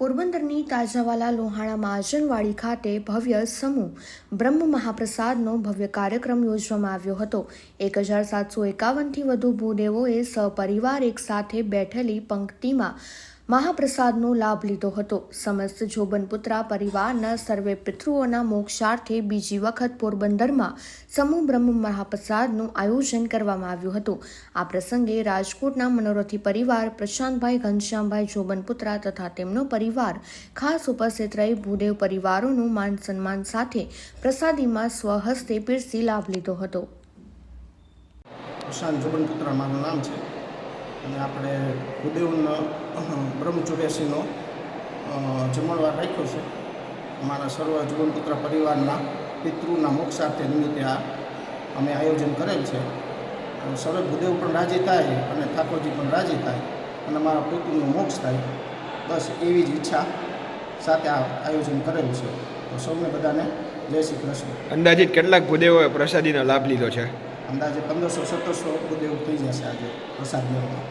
પોરબંદરની તાજાવાલા લોહાણા મહાજનવાડી ખાતે ભવ્ય સમૂહ બ્રહ્મ મહાપ્રસાદનો ભવ્ય કાર્યક્રમ યોજવામાં આવ્યો હતો. એક હજાર સાતસો એકાવનથી વધુ ભૂદેવોએ એક સાથે બેઠેલી પંક્તિમાં મહાપ્રસાદનો લાભ લીધો હતો. સમસ્ત જોબનપુત્રા પરિવારના સર્વે પિતૃઓના મોક્ષાર્થે બીજી વખત પોરબંદરમાં સમૂહ બ્રહ્મ મહાપ્રસાદનું આયોજન કરવામાં આવ્યું હતું. આ પ્રસંગે રાજકોટના મનોરથી પરિવાર, પ્રશાંતભાઈ ઘનશ્યામભાઈ જોબનપુત્રા તથા તેમનો પરિવાર, ખાસ ઉપસ્થિત રહી ભૂદેવ પરિવારોનું માન સન્માન સાથે પ્રસાદીમાં સ્વહસ્તે પીરસી લાભ લીધો હતો. પ્રશાંત જોબનપુત્ર મારું નામ છે. અને આપણે ભૂદેવનો બ્રહ્મ ચોર્યાસીનો જમણવાર રાખ્યો છે. અમારા સર્વ જીવનપુત્ર પરિવારના પિતૃના મોક્ષાર્થે નિમિત્તે આ અમે આયોજન કરેલ છે. સર્વે ભૂદેવ પણ રાજી થાય અને ઠાકોરજી પણ રાજી થાય અને અમારા પિતૃનો મોક્ષ થાય. બસ એવી જ ઈચ્છા સાથે આ આયોજન કરેલું છે. તો સૌને બધાને જય શ્રી કૃષ્ણ. અંદાજિત કેટલાક ભૂદેવોએ પ્રસાદીનો લાભ લીધો છે? અંદાજે પંદરસો સત્તરસો ભૂદેવ થઈ જશે આજે પ્રસાદ લેવામાં